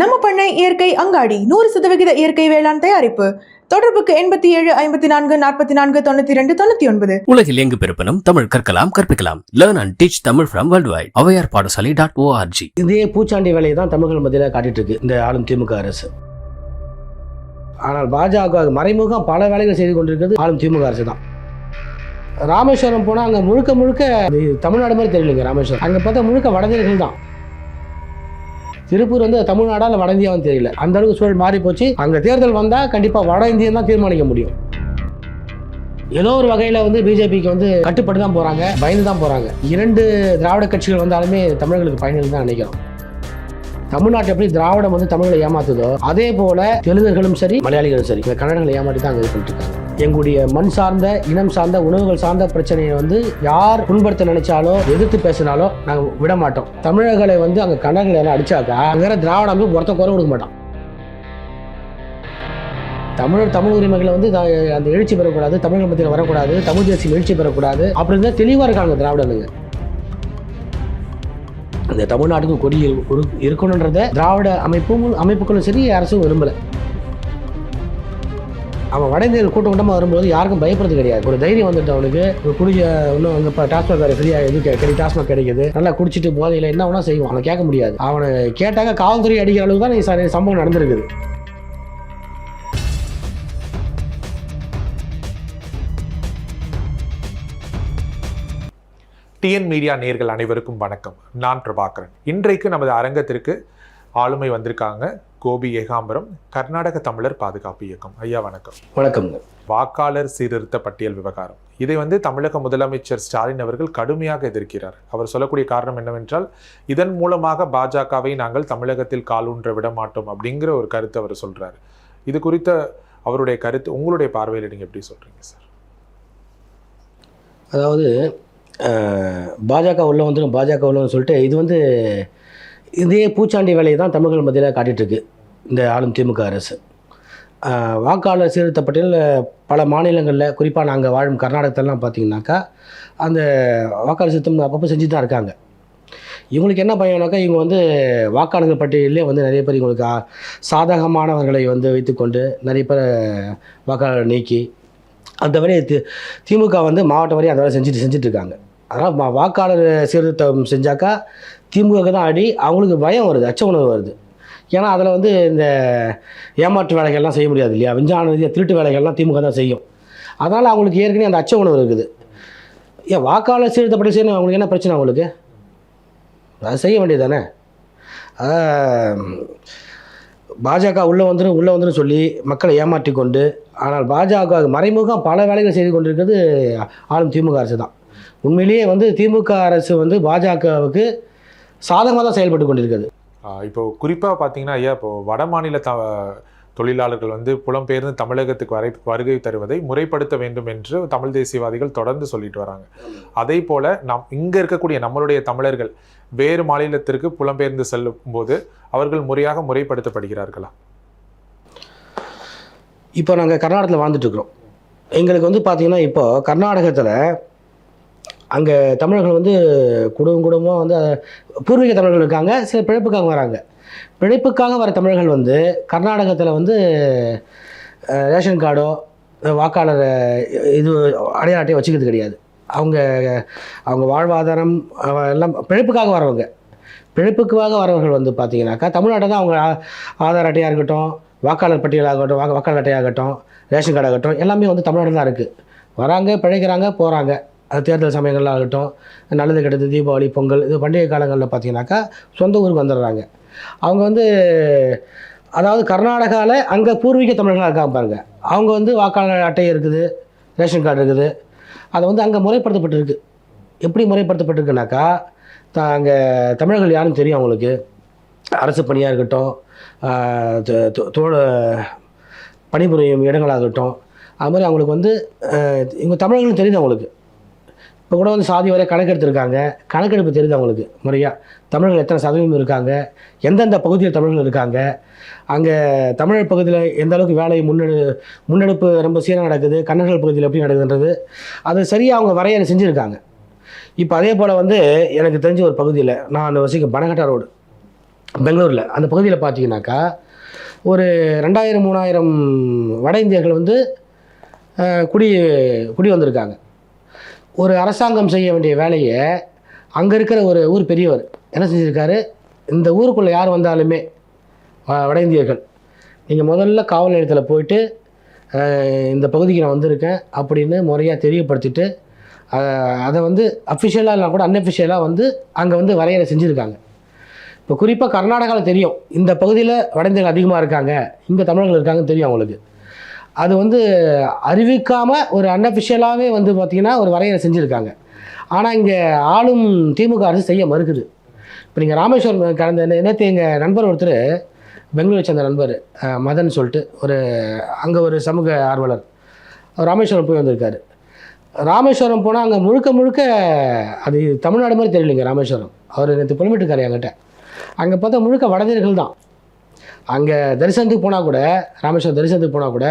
நம்ம பண்ணை இயற்கை அங்காடி நூறு சதவிகித இயற்கை வேளாண் தயாரிப்பு. தொடர்புக்கு எண்பத்தி ஏழு ஐம்பத்தி நான்கு நாற்பத்தி நான்கு தொண்ணூத்தி ரெண்டு தொண்ணூத்தி ஒன்பது. உலகில் எங்கு பிறப்பினும் தமிழ் கற்கலாம் கற்பிக்கலாம். Learn and teach Tamil from world wide Avvaiyar Padasalai dot org இதே பூச்சாண்டி வேலையை தான் தமிழர்கள் மத்தியில் காட்டிட்டு இருக்கு இந்த ஆளும் திமுக அரசு. ஆனால் பாஜக மறைமுகம் பல வேலைகள் செய்து கொண்டிருக்கிறது ஆளும் திமுக அரசு தான். ராமேஸ்வரம் போனால் அங்கே முழுக்க முழுக்க தமிழ்நாடு மாதிரி தெரியலைங்க ராமேஸ்வரம். அங்கே பார்த்தா முழுக்க வடதியர்கள் தான். திருப்பூர் வந்து தமிழ்நாடா இல்லை வட இந்தியாவும் தெரியல. அந்த அளவுக்கு சூழல் மாறி போச்சு. அங்கே தேர்தல் வந்தால் கண்டிப்பாக வட இந்தியன் தான் தீர்மானிக்க முடியும். ஏதோ ஒரு வகையில் வந்து பிஜேபிக்கு வந்து கட்டுப்பட்டு தான் போகிறாங்க பயந்து தான் போகிறாங்க இரண்டு திராவிட கட்சிகள் வந்தாலுமே தமிழர்களுக்கு பயனில் தான் நினைக்கிறோம். தமிழ்நாட்டில் எப்படி திராவிடம் வந்து தமிழை ஏமாத்துதோ அதே போல தெலுங்குகளும் சரி மலையாளிகளும் சரி இந்த கன்னடங்களை ஏமாற்றி தான் அங்கே இது பண்ணிட்டு இருக்காங்க எங்களுடைய மண் சார்ந்த இனம் சார்ந்த உணவுகள் சார்ந்த பிரச்சனையை வந்து யார் புண்படுத்த நினைச்சாலோ எதிர்த்து பேசினாலோ நாங்கள் விட மாட்டோம். தமிழர்களை வந்து அங்கே கன்னடங்களை எல்லாம் அடிச்சாக்கா அங்கே வேற திராவிடம் ஒருத்த குறை கொடுக்க மாட்டான். தமிழர் தமிழ் உரிமைகளை வந்து அந்த எழுச்சி பெறக்கூடாது தமிழக மத்தியில் வரக்கூடாது தமிழ் தேசியம் எழுச்சி பெறக்கூடாது அப்படின்னு தான் தெளிவாக இருக்காங்க திராவிடனுங்க இந்த தமிழ்நாட்டுக்கு கொடி இருக்கணுன்றத திராவிட அமைப்பும் அமைப்புகளும் சரி அரசும் விரும்பலை. அவன் வட இந்தியர்கள் கூட்டம் கூட்டமாக வரும்போது யாருக்கும் பயப்படுறது கிடையாது. ஒரு தைரியம் வந்துட்டு அவனுக்கு. ஒரு குடிக்க இன்னும் அங்கே இப்போ டாஸ்மாக் வேறு ஃப்ரீயாக இது கிடைக்கும் கிடை டாஸ்மாக் கிடைக்குது. நல்லா குடிச்சிட்டு போதையில் என்ன வேணால் செய்வான். அவனை கேட்க முடியாது. அவனை கேட்டாங்க காவல்துறை அடிக்கிற அளவுக்கு தான் சம்பவம் நடந்திருக்குது. டிஎன் மீடியா நேர்கள் அனைவருக்கும் வணக்கம். நான் பிரபாகரன். இன்றைக்கு நமது அரங்கத்திற்கு ஆளுமை வந்திருக்காங்க கோபி ஏகாம்பரம் கர்நாடக தமிழர் பாதுகாப்பு இயக்கம். ஐயா வணக்கம். வணக்கம்ங்க வாக்காளர் சீர்திருத்த பட்டியல் விவகாரம். இதை வந்து தமிழக முதலமைச்சர் ஸ்டாலின் அவர்கள் கடுமையாக எதிர்க்கிறார். அவர் சொல்லக்கூடிய காரணம் என்னவென்றால் இதன் மூலமாக பாஜகவை நாங்கள் தமிழகத்தில் காலூன்ற விட மாட்டோம் அப்படிங்கிற ஒரு கருத்து அவர் சொல்றாரு. இது குறித்த அவருடைய கருத்து உங்களுடைய பார்வையில் நீங்க எப்படி சொல்றீங்க சார்? அதாவது பாஜக உள்ள வந்துடும் பாஜக உள்ள சொல்லிட்டு இது வந்து இதே பூச்சாண்டி வேலையை தான் தமிழர்கள் மத்தியில் காட்டிகிட்ருக்கு இந்த ஆளும் திமுக அரசு. வாக்காளர் சீர்திருத்த பட்டியல் பல மாநிலங்களில் குறிப்பாக நாங்கள் வாழும் கர்நாடகத்திலலாம் பார்த்தீங்கன்னாக்கா அந்த வாக்காளர் சீர்த்தம் அப்பப்போ செஞ்சு தான் இருக்காங்க. இவங்களுக்கு என்ன பயம்னாக்கா இவங்க வந்து வாக்காளர்கள் பட்டியலே வந்து நிறைய பேர் இவங்களுக்கு சாதகமானவர்களை வந்து வைத்துக்கொண்டு நிறைய பேர் வாக்காளர் நீக்கி அந்த வேலையை தி திமுக வந்து மாவட்டம் வரையும் அந்த வேலை செஞ்சுட்டு செஞ்சுட்டு இருக்காங்க. அதனால் வாக்காளர் சீர்திருத்தம் செஞ்சாக்கா திமுக தான் அடி அவங்களுக்கு பயம் வருது அச்ச உணர்வு வருது. ஏன்னா அதில் வந்து இந்த ஏமாற்று வேலைகள்லாம் செய்ய முடியாது இல்லையா? விஞ்ஞான ரீதியாக திருட்டு வேலைகள்லாம் திமுக தான் செய்யும். அதனால் அவங்களுக்கு ஏற்கனவே அந்த அச்ச உணர்வு இருக்குது. ஏன் வாக்காளர் சீர்திருத்தப்படி செய்யணும் அவங்களுக்கு என்ன பிரச்சனை அவங்களுக்கு? அது செய்ய வேண்டியது தானே பாஜக உள்ளே வந்துடும் உள்ளே வந்துடும் சொல்லி மக்களை ஏமாற்றி கொண்டு ஆனால் பாஜக மறைமுகம் பல வேலைகள் செய்து கொண்டிருக்கிறது ஆளும் திமுக அரசு தான் உண்மையிலேயே வந்து திமுக அரசு வந்து பாஜகவுக்கு சாதகமாக தான் செயல்பட்டு கொண்டிருக்கிறது. இப்போ குறிப்பாக பார்த்தீங்கன்னா ஐயா இப்போ வட மாநில த தொழிலாளர்கள் வந்து புலம்பெயர்ந்து தமிழகத்துக்கு வரை வருகை தருவதை முறைப்படுத்த வேண்டும் என்று தமிழ் தேசியவாதிகள் தொடர்ந்து சொல்லிட்டு வராங்க. அதே போல நம் இங்க இருக்கக்கூடிய நம்மளுடைய தமிழர்கள் வேறு மாநிலத்திற்கு புலம்பெயர்ந்து செல்லும் போது அவர்கள் முறையாக முறைப்படுத்தப்படுகிறார்களா? இப்போ நாங்கள் கர்நாடகத்தில் வாழ்ந்துட்டு இருக்கிறோம். எங்களுக்கு வந்து பார்த்திங்கன்னா இப்போ கர்நாடகத்தில் அங்கே தமிழர்கள் வந்து குடும்பம் குடும்பமாக வந்து பூர்வீக தமிழர்கள் இருக்காங்க சில பிழைப்புக்காக வராங்க. பிழைப்புக்காக வர தமிழர்கள் வந்து கர்நாடகத்தில் வந்து ரேஷன் கார்டோ வாக்காளர் இது அடையாள அட்டையை வச்சுக்கிறது கிடையாது. அவங்க அவங்க வாழ்வாதாரம் எல்லாம் பிழைப்புக்காக வரவங்க. பிழைப்புக்காக வரவர்கள் வந்து பார்த்தீங்கன்னாக்கா தமிழ்நாட்டை தான் அவங்க ஆதார் அட்டையாக இருக்கட்டும் வாக்காளர் பட்டியலாகட்டும் வாக்காளர் அட்டையாகட்டும் ரேஷன் கார்டாகட்டும் எல்லாமே வந்து தமிழ்நாடு தான் இருக்குது வராங்க பிழைக்கிறாங்க போகிறாங்க அது தேர்தல் சமயங்கள்ல ஆகட்டும் நல்லது கெட்டது தீபாவளி பொங்கல் இது பண்டிகை காலங்களில் பார்த்தீங்கன்னாக்கா சொந்த ஊருக்கு வந்துடுறாங்க. அவங்க வந்து அதாவது கர்நாடகாவில் அங்கே பூர்வீக தமிழர்களாக இருக்காங்க பாருங்க. அவங்க வந்து வாக்காளர் அட்டை இருக்குது ரேஷன் கார்டு இருக்குது. அதை வந்து அங்கே முறைப்படுத்தப்பட்டிருக்கு. எப்படி முறைப்படுத்தப்பட்டிருக்குனாக்கா த- அங்கே தமிழர்கள் யாருன்னு தெரியும் அவங்களுக்கு. அரசு பணியாக இருக்கட்டும் தோழ பணிபுரியும் இடங்களாகட்டும். அது மாதிரி அவங்களுக்கு வந்து இவங்க தமிழர்களும் தெரியுது அவங்களுக்கு. இப்போ கூட வந்து சாதி வரை கணக்கெடுத்திருக்காங்க. கணக்கெடுப்பு தெரியுது அவங்களுக்கு முறையாக தமிழர்கள் எத்தனை சதவீதம் இருக்காங்க? எந்தெந்த பகுதியில் தமிழர்கள் இருக்காங்க? அங்கே தமிழர் பகுதியில் எந்த அளவுக்கு வேலை முன்னெடு முன்னெடுப்பு ரொம்ப சீராக நடக்குது? கன்னடர்கள் பகுதியில் எப்படி நடக்குதுன்றது? அது சரியாக அவங்க வரையறை செஞ்சுருக்காங்க. இப்போ அதே போல் வந்து எனக்கு தெரிஞ்ச ஒரு பகுதியில் நான் வசிக்க பனகட்டா ரோடு பெங்களூரில். அந்த பகுதியில் பார்த்தீங்கன்னாக்கா ஒரு ரெண்டாயிரம் மூணாயிரம் வட இந்தியர்கள் வந்து குடி குடி வந்திருக்காங்க. ஒரு அரசாங்கம் செய்ய வேண்டிய வேலையை அங்கே இருக்கிற ஒரு ஊர் பெரியவர் என்ன செஞ்சுருக்காரு? இந்த ஊருக்குள்ளே யார் வந்தாலுமே வட இந்தியர்கள். நீங்கள் முதல்ல காவல் நிலையத்தில் போயிட்டு இந்த பகுதிக்கு நான் வந்திருக்கேன் அப்படின்னு முறையாக தெரியப்படுத்திட்டு அதை வந்து அஃபிஷியலாக இல்லைனா கூட அன்அஃபிஷியலாக வந்து அங்கே வந்து வரையறை செஞ்சுருக்காங்க. இப்போ குறிப்பாக கர்நாடகாவில் தெரியும். இந்த பகுதியில் வட இந்தியர்கள் அதிகமாக இருக்காங்க. இங்கே தமிழர்கள் இருக்காங்கன்னு தெரியும் அவங்களுக்கு. அது வந்து அறிவிக்காமல் ஒரு அன்அஃபிஷியலாகவே வந்து பார்த்திங்கன்னா ஒரு வரையறை செஞ்சுருக்காங்க. ஆனால் இங்கே ஆளும் திமுக அரசு செய்ய மறுக்குது. இப்போ நீங்கள் ராமேஸ்வரம் கடந்த நேற்று எங்கள் நண்பர் ஒருத்தர் பெங்களூரை சேர்ந்த நண்பர் மதன் சொல்லிட்டு ஒரு அங்கே ஒரு சமூக ஆர்வலர் ராமேஸ்வரம் போய் வந்திருக்காரு. ராமேஸ்வரம் போனால் அங்கே முழுக்க முழுக்க அது தமிழ்நாடு மாதிரி தெரியலைங்க ராமேஸ்வரம். அவர் நேற்று புலம்பிட்டுருக்காரு என்கிட்ட. அங்கே பார்த்தா முழுக்க வடதிர்கள் தான் அங்கே தரிசனத்துக்கு போனால் கூட ராமேஸ்வரம் தரிசனத்துக்கு போனால் கூட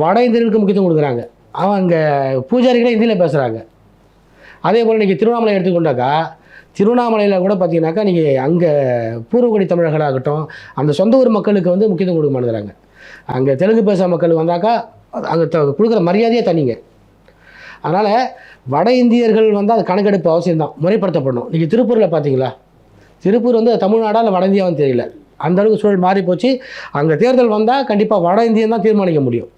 வட இந்தியர்களுக்கு முக்கியத்துவம் கொடுக்குறாங்க. அவன் அங்கே பூஜாரிகளே இந்தியில் பேசுகிறாங்க அதே போல் நீங்கள் திருவண்ணாமலை எடுத்துக்கொண்டாக்கா திருவண்ணாமலையில் கூட பார்த்தீங்கன்னாக்கா நீங்கள் அங்கே பூர்வகுடி தமிழர்களாகட்டும் அந்த சொந்த ஊர் மக்களுக்கு வந்து முக்கியத்துவம் கொடுக்க மாட்டேங்கிறாங்க. அங்கே தெலுங்கு பேசுகிற மக்கள் வந்தாக்கா அங்கே கொடுக்குற மரியாதையே தனிங்க. அதனால் வட இந்தியர்கள் வந்து அது கணக்கெடுப்பு அவசியம்தான் முறைப்படுத்தப்படணும். நீங்கள் திருப்பூரில் பார்த்தீங்களா திருப்பூர் வந்து தமிழ்நாடா இல்லை வட இந்தியாவும் தெரியல. அந்த அளவுக்கு சூழல் மாறி போச்சு அங்கே தேர்தல் வந்தால் கண்டிப்பாக வட இந்தியன் தான் தீர்மானிக்க முடியும்.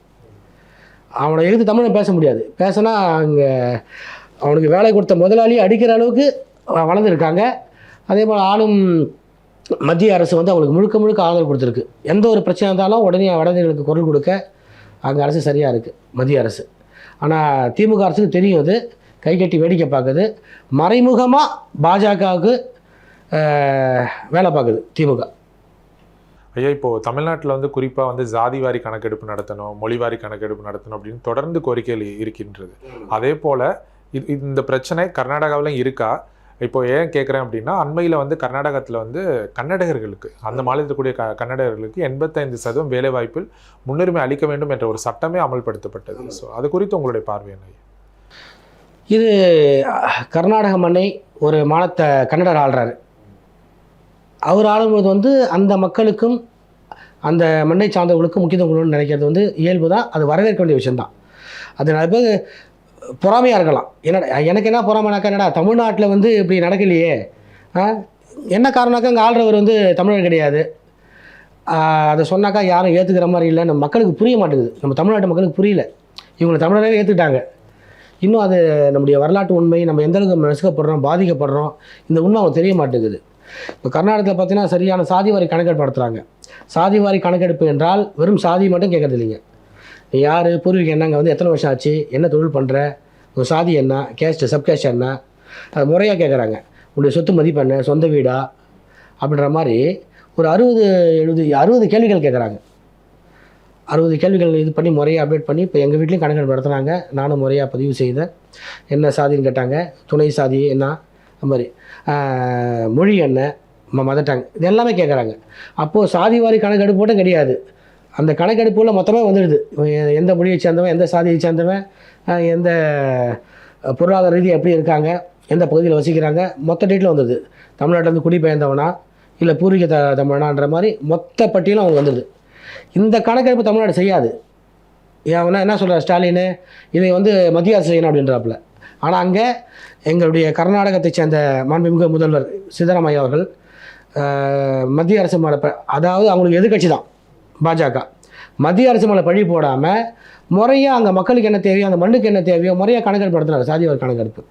அவனை எதிர்த்து தமிழை பேச முடியாது. பேசினா அங்கே அவனுக்கு வேலை கொடுத்த முதலாளி அடிக்கிற அளவுக்கு வளர்ந்துருக்காங்க. அதே போல் ஆளும் மத்திய அரசு வந்து அவங்களுக்கு முழுக்க முழுக்க ஆதரவு கொடுத்துருக்கு. எந்த ஒரு பிரச்சனை இருந்தாலும் உடனே வடதிகளுக்கு குரல் கொடுக்க அங்கே அரசு சரியாக இருக்குது மத்திய அரசு. ஆனால் திமுக அரசுக்கு தெரியும் அது. கை கட்டி வேடிக்கை பார்க்குது. மறைமுகமாக பாஜகவுக்கு வேலை பார்க்குது திமுக. ஐயா இப்போ தமிழ்நாட்டில் வந்து குறிப்பாக வந்து ஜாதி வாரி கணக்கெடுப்பு நடத்தணும் மொழிவாரி கணக்கெடுப்பு நடத்தணும் அப்படின்னு தொடர்ந்து கோரிக்கைகள் இருக்கின்றது. அதே போல இது இந்த பிரச்சனை கர்நாடகாவிலும் இருக்கா? இப்போ ஏன் கேட்குறேன் அப்படின்னா அண்மையில் வந்து கர்நாடகத்தில் வந்து கன்னடகர்களுக்கு அந்த மாநிலத்தில் கூடிய க கன்னடகர்களுக்கு எண்பத்தைந்து சதவீதம் வேலைவாய்ப்பில் முன்னுரிமை அளிக்க வேண்டும் என்ற ஒரு சட்டமே அமல்படுத்தப்பட்டது. ஸோ அது குறித்து உங்களுடைய பார்வை என்ன ஐயா? இது கர்நாடக மண்ணை ஒரு மானத்தை கன்னடர் ஆள்றாரு. அவர் ஆளும்போது வந்து அந்த மக்களுக்கும் அந்த மண்ணை சார்ந்தவர்களுக்கும் முக்கியத்துவம் கொடுக்கணும்னு நினைக்கிறது வந்து இயல்பு தான். அது வரவேற்க வேண்டிய விஷயந்தான் அது நிறைய பேர் பொறாமையாக இருக்கலாம். என்னடா எனக்கு என்ன பொறாமைனாக்கா என்னடா தமிழ்நாட்டில் வந்து இப்படி நடக்கலையே. என்ன காரணம்னாக்கா இங்கே ஆள்றவர் வந்து தமிழர் கிடையாது. அதை சொன்னாக்கா யாரும் ஏற்றுக்கிற மாதிரி இல்லை நம்ம மக்களுக்கு புரிய மாட்டேங்குது. நம்ம தமிழ்நாட்டு மக்களுக்கு புரியல. இவங்களை தமிழரே ஏற்றுக்கிட்டாங்க இன்னும் அது நம்முடைய வரலாற்று உண்மை நம்ம எந்தளவுக்கு நெசுக்கப்படுறோம் பாதிக்கப்படுறோம் இந்த உண்மை அவங்க தெரிய மாட்டேங்குது. இப்போ கர்நாடகத்தில் பார்த்தீங்கன்னா சரியான சாதி வாரி கணக்கெடுப்பு நடத்துகிறாங்க சாதி வாரி கணக்கெடுப்பு என்றால் வெறும் சாதி மட்டும் கேட்கறது இல்லைங்க. நீ யார் பூர்வீகம் என்னங்க வந்து எத்தனை வருஷம் ஆச்சு என்ன தொழில் பண்ணுற உங்கள் சாதி என்ன கேஸ்ட் சப்கேஸ்ட் என்ன அது முறையாக கேட்குறாங்க உன்னுடைய சொத்து மதிப்பு என்ன சொந்த வீடா அப்படின்ற மாதிரி ஒரு அறுபது எழுபது அறுபது கேள்விகள் கேட்குறாங்க அறுபது கேள்விகள் இது பண்ணி முறையாக அப்டேட் பண்ணி இப்போ எங்கள் வீட்லேயும் கணக்கெடுப்பு நடத்துனாங்க நானும் முறையாக பதிவு செய்தேன். என்ன சாதின்னு கேட்டாங்க. துணை சாதி என்ன அந்த மாதிரி. மொழி என்ன? மதர் டங் இது எல்லாமே கேட்குறாங்க அப்போது சாதி வாரி கிடையாது. அந்த கணக்கெடுப்புள்ள மொத்தமே வந்துடுது. எ- எந்த மொழியை சேர்ந்தவன் எந்த சாதியை சேர்ந்தவன் எந்த பொருளாதார ரீதியாக எப்படி இருக்காங்க எந்த பகுதியில் வசிக்கிறாங்க மொத்த டேட்டில் வந்துடுது. தமிழ்நாட்டிலேருந்து குடிபெயர்ந்தவனா இல்லை பூர்வீக த தமிழனான்ற மாதிரி மொத்த பட்டியலும் அவங்க வந்துடுது. இந்த கணக்கெடுப்பு தமிழ்நாடு செய்யாது. அவனா என்ன சொல்கிறார் ஸ்டாலின்? இதை வந்து மத்திய அரசு செய்யணும் அப்படின்றாப்புல. ஆனால் அங்கே எங்களுடைய கர்நாடகத்தை சேர்ந்த மாண்புமிகு முதல்வர் சித்தராமையா அவர்கள் மத்திய அரசு மேலே அதாவது அவங்களுக்கு எதிர்க்கட்சி தான் பாஜக. மத்திய அரசு மேலே பழி போடாமல் முறையாக அங்கே மக்களுக்கு என்ன தேவையோ அந்த மண்ணுக்கு என்ன தேவையோ முறையாக கணக்கெடுப்பு நடத்துனாங்க சாதிவாரி கணக்கெடுப்பு.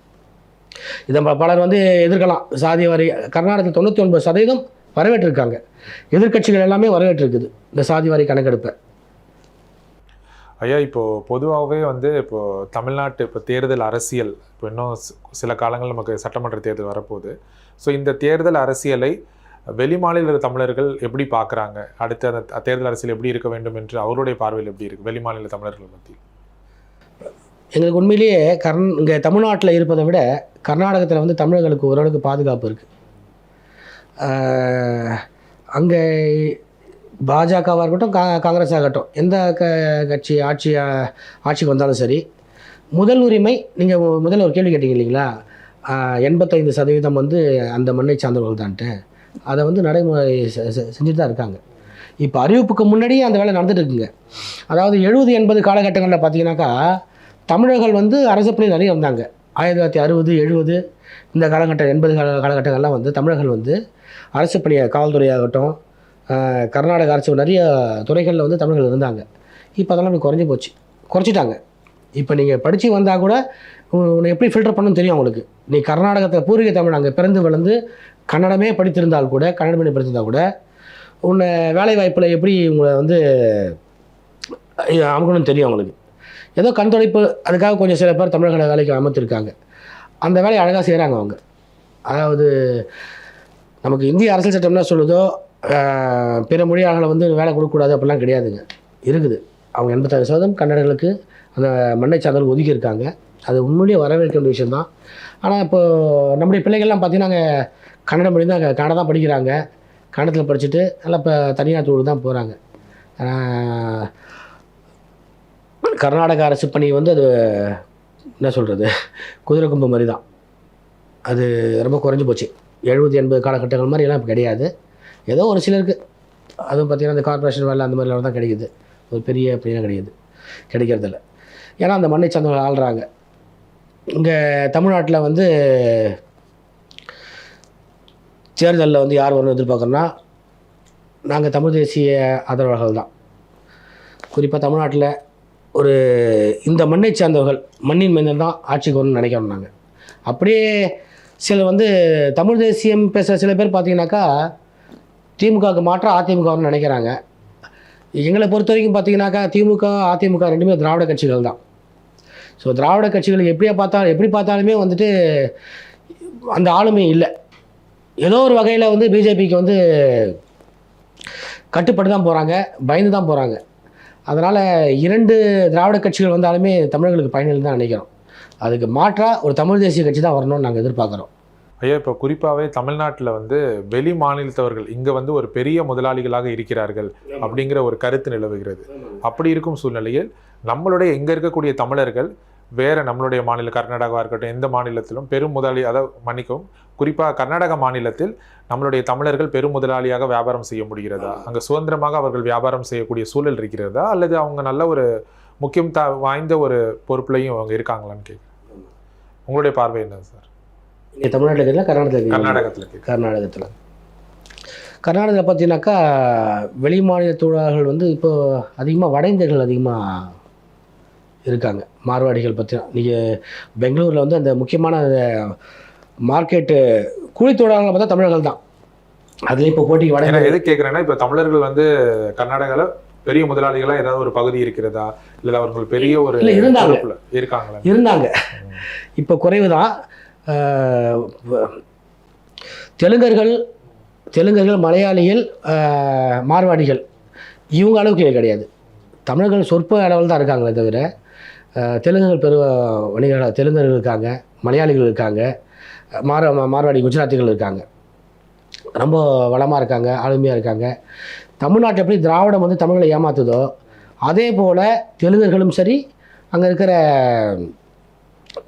இதை பலர் வந்து எதிர்க்கலாம். சாதி வாரி கர்நாடகத்தில் தொண்ணூற்றி ஒன்பது சதவீதம் வரவேற்றிருக்காங்க. எதிர்க்கட்சிகள் எல்லாமே வரவேற்றிருக்குது இந்த சாதி வாரி கணக்கெடுப்பை. ஐயா இப்போது பொதுவாகவே வந்து இப்போது தமிழ்நாட்டு இப்போ தேர்தல் அரசியல் இப்போ இன்னும் சில காலங்கள் நமக்கு சட்டமன்ற தேர்தல் வரப்போகுது. ஸோ இந்த தேர்தல் அரசியலை வெளிமாநில தமிழர்கள் எப்படி பார்க்குறாங்க? அடுத்த அந்த தேர்தல் அரசியல் எப்படி இருக்க வேண்டும் என்று அவருடைய பார்வையில் எப்படி இருக்கு? வெளிமாநில தமிழர்கள் மத்தியில். எங்களுக்கு உண்மையிலேயே கர்ந் இங்கே தமிழ்நாட்டில் இருப்பதை விட கர்நாடகத்தில் வந்து தமிழர்களுக்கு ஓரளவுக்கு பாதுகாப்பு இருக்குது அங்கே பாஜகவாக இருக்கட்டும் கா காங்கிரஸ் ஆகட்டும் எந்த க கட்சி ஆட்சி ஆட்சிக்கு வந்தாலும் சரி முதல் உரிமை நீங்கள் முதல்ல ஒரு கேள்வி கேட்டீங்க இல்லைங்களா? எண்பத்தைந்து சதவீதம் வந்து அந்த மண்ணை சார்ந்தவர்கள் தான்ட்டு அதை வந்து நடைமுறை செஞ்சுட்டு தான் இருக்காங்க. இப்போ அறிவிப்புக்கு முன்னாடியே அந்த வேலை நடந்துட்டு இருக்குங்க. அதாவது எழுபது எண்பது காலகட்டங்களில் பார்த்தீங்கன்னாக்கா தமிழர்கள் வந்து அரசு பணி நிறைய வந்தாங்க. ஆயிரத்தி தொள்ளாயிரத்தி அறுபது எழுபது இந்த காலகட்டம் எண்பது கால காலகட்டங்கள்லாம் வந்து தமிழர்கள் வந்து அரசு பணியை காவல்துறையாகட்டும் கர்நாடக அரசு நிறைய துறைகளில் வந்து தமிழர்கள் இருந்தாங்க. இப்போ அதெல்லாம் அப்படி குறைஞ்சி போச்சு. குறைச்சிட்டாங்க. இப்போ நீங்கள் படித்து வந்தால் கூட உன்னை எப்படி ஃபில்டர் பண்ணணும்னு தெரியும் அவங்களுக்கு. நீ கர்நாடகத்தில் பூர்வீக தமிழ் அங்கே பிறந்து வளர்ந்து கன்னடமே படித்திருந்தால் கூட கன்னட மீடியம் படித்திருந்தால் கூட உன்னை வேலை வாய்ப்பில் எப்படி உங்களை வந்து அஹ், அமுக்கணும்னு தெரியும் அவங்களுக்கு. ஏதோ கண் துடைப்பு அதுக்காக கொஞ்சம் சில பேர் தமிழர்களை வேலைக்கு அமர்த்திருக்காங்க. அந்த வேலையை அழகாக செய்கிறாங்க அவங்க. அதாவது நமக்கு இந்திய அரசியல் சட்டம் என்ன சொல்லுதோ பிற மொழியாளர்களை வந்து வேலை கொடுக்கக்கூடாது அப்படிலாம் கிடையாதுங்க. இருக்குது. அவங்க எண்பத்தாறு சதவீதம் கன்னடர்களுக்கு அந்த மண்ணை சார்ந்தவர்கள் ஒதுக்கி இருக்காங்க அது உண்மையிலேயே வரவேற்க வேண்டிய விஷயந்தான் ஆனால் இப்போ நம்முடைய பிள்ளைகள்லாம் பார்த்தீங்கன்னா அங்கே கன்னட மொழி தான் அங்கே கன்னடம் தான் படிக்கிறாங்க. கன்னடத்தில் படிச்சுட்டு நல்லா இப்போ தனியார் தொழில் தான் போகிறாங்க கர்நாடக அரசு பணி வந்து அது என்ன சொல்கிறது குதிரை கும்பு மாதிரி தான். அது ரொம்ப குறைஞ்சி போச்சு. எழுபது எண்பது காலகட்டங்கள் மாதிரியெல்லாம் இப்போ கிடையாது. ஏதோ ஒரு சிலருக்கு. அதுவும் பார்த்திங்கன்னா இந்த கார்ப்பரேஷன் வேலை அந்த மாதிரிலாம் தான் கிடைக்குது. ஒரு பெரிய அப்படிலாம் கிடையாது கிடைக்கிறதில்ல. ஏன்னா அந்த மண்ணை சார்ந்தவர்கள் ஆள்றாங்க. இங்கே தமிழ்நாட்டில் வந்து தேர்தலில் வந்து யார் வரணும் எதிர்பார்க்குறோன்னா நாங்கள் தமிழ் தேசிய ஆதரவாளர்கள் தான். குறிப்பாக தமிழ்நாட்டில் ஒரு இந்த மண்ணை சார்ந்தவர்கள் மண்ணின் மைந்தன் தான் ஆட்சிக்கு வரணும்னு நினைக்கிறோம் நாங்கள் அப்படியே சில வந்து தமிழ் தேசியம் பேசுகிற சில பேர் பார்த்தீங்கன்னாக்கா திமுகவுக்கு மாற்றம் அதிமுக நினைக்கிறாங்க. எங்களை பொறுத்த வரைக்கும் பார்த்தீங்கன்னாக்கா திமுக அதிமுக ரெண்டுமே திராவிட கட்சிகள் தான். ஸோ திராவிட கட்சிகள் எப்படியா பார்த்தா எப்படி பார்த்தாலுமே வந்துட்டு அந்த ஆளுமை இல்லை. ஏதோ ஒரு வகையில் வந்து பிஜேபிக்கு வந்து கட்டுப்பட்டு தான் போகிறாங்க பயந்து தான் போகிறாங்க அதனால் இரண்டு திராவிட கட்சிகள் வந்தாலுமே தமிழர்களுக்கு பயனில் தான் நினைக்கிறோம். அதுக்கு மாற்றாக ஒரு தமிழ் தேசிய கட்சி தான் வரணும்னு நாங்கள் எதிர்பார்க்குறோம். ஐயா இப்போ குறிப்பாகவே தமிழ்நாட்டில் வந்து வெளி மாநிலத்தவர்கள் இங்கே வந்து ஒரு பெரிய முதலாளிகளாக இருக்கிறார்கள் அப்படிங்கிற ஒரு கருத்து நிலவுகிறது. அப்படி இருக்கும் சூழ்நிலையில் நம்மளுடைய இங்கே இருக்கக்கூடிய தமிழர்கள் வேற நம்மளுடைய மாநில கர்நாடகாவாக இருக்கட்டும் எந்த மாநிலத்திலும் பெரும் முதலாளி அதாவது மன்னிக்கும் குறிப்பாக கர்நாடக மாநிலத்தில் நம்மளுடைய தமிழர்கள் பெரும் முதலாளியாக வியாபாரம் செய்ய முடிகிறதா? அங்கே சுதந்திரமாக அவர்கள் வியாபாரம் செய்யக்கூடிய சூழல் இருக்கிறதா? அல்லது அவங்க நல்ல ஒரு முக்கியம் த வாய்ந்த ஒரு பொறுப்புலையும் அவங்க இருக்காங்களான்னு கேட்குறேன். உங்களுடைய பார்வை என்ன சார்? இங்கே தமிழ்நாட்டில் இருக்கிறதா கர்நாடகத்தில்? கர்நாடகத்தில் கர்நாடகத்தில். கர்நாடகத்தில் பார்த்தீங்கன்னாக்கா வெளி மாநில தொழிலாளர்கள் வந்து இப்போ அதிகமாக வட இந்தியர்கள் அதிகமாக இருக்காங்க. மார்வாடிகள் பற்றி நீங்கள் பெங்களூரில் வந்து அந்த முக்கியமான மார்க்கெட்டு கூலி தொழிலாளர்கள் பார்த்தா தமிழர்கள் தான். அதுலேயும் இப்போ போட்டிக்கு வட எது கேட்குறேன்னா இப்போ தமிழர்கள் வந்து கர்நாடகாவில் பெரிய முதலாளிகளா ஏதாவது ஒரு பகுதி இருக்கிறதா? இல்லை அவர்கள் பெரிய ஒரு இருந்தாங்க. இருக்காங்களா? இருந்தாங்க. இப்போ குறைவு தான். தெலுங்கர்கள் தெலுங்கர்கள் மலையாளிகள் மார்வாடிகள் இவங்க அளவுக்கு கிடையாது. தமிழர்கள் சொற்ப அளவில் தான் இருக்காங்களே தவிர தெலுங்குகள் பெரு வணிகர்கள் தெலுங்கர்கள் இருக்காங்க மலையாளிகள் இருக்காங்க மார மார்வாடி குஜராத்திகள் இருக்காங்க. ரொம்ப வளமாக இருக்காங்க ஆளுமையாக இருக்காங்க. தமிழ்நாட்டில் எப்படி திராவிடம் வந்து தமிழை ஏமாத்துதோ அதே போல் தெலுங்கர்களும் சரி அங்கே இருக்கிற